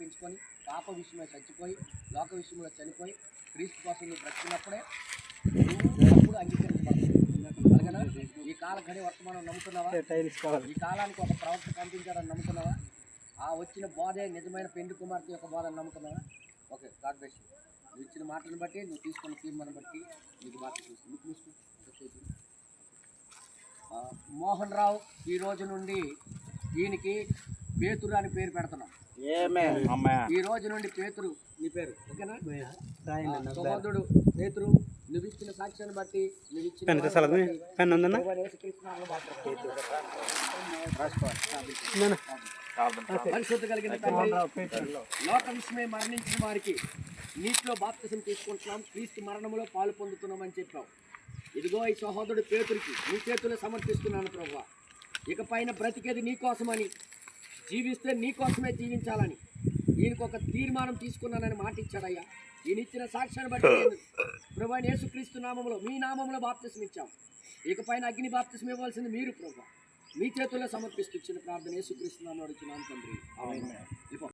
తప్పించుకొని పాప విషయమై చచ్చిపోయి లోక విషయంలో చనిపోయి క్రీస్తు కోసం నువ్వు బ్రతికినప్పుడే నువ్వు అప్పుడు అలాగనా ఈ కాల ఘడి వర్తమానం నమ్ముతున్నావా? ఈ కాలానికి ఒక ప్రవక్త కనిపించాడని నమ్ముతున్నావా? ఆ వచ్చిన బోధే నిజమైన పెండు కుమార్తె యొక్క బోధను నమ్ముతున్నావా? ఓకే గాడ్ బ్లెస్ నువ్వు ఇచ్చిన మాటను బట్టి నువ్వు తీసుకున్న తీర్మానం బట్టి నీకు బాధ చూస్తుంది మోహన్ రావు ఈ రోజు నుండి ఈయనకి పేతురు అని పేరు పెడుతున్నాం. ఈ రోజు నుండి పేతురు నీ పేరు ఓకేనా? సహోదరుడు పేతురు నువ్వు ఇచ్చిన సాక్ష్యాన్ని బట్టి నువ్వు ఇచ్చిన. పరిశుద్ధ కలిగిన లోక విషయమై మరణించిన వారికి నీటిలో బాప్తిసం తీసుకుంటున్నాం. క్రీస్తు మరణంలో పాలు పొందుతున్నామని చెప్పావు. ఇదిగో ఈ సహోదరుడు పేతురికి నీ చేతుల్లో సమర్పిస్తున్నాను ప్రభు. ఇకపైన బ్రతికేది నీ కోసమని జీవిస్తే నీ కోసమే జీవించాలని. ఈయనకు ఒక తీర్మానం తీసుకున్నానని మాట ఇచ్చాడయ్యా. ఈయన ఇచ్చిన సాక్ష్యాన్ని బట్టి ప్రభు యేసుక్రీస్తు నామంలో మీ నామంలో బాప్తిసం ఇచ్చాం. ఇకపైన అగ్ని బాప్తిసం ఇవ్వాల్సింది మీరు ప్రభు మీ చేతుల్లో సమర్పిస్తూ ఇచ్చిన ప్రార్థన యేసుక్రీస్తు నామంలో ఇచ్చినాను తండ్రి.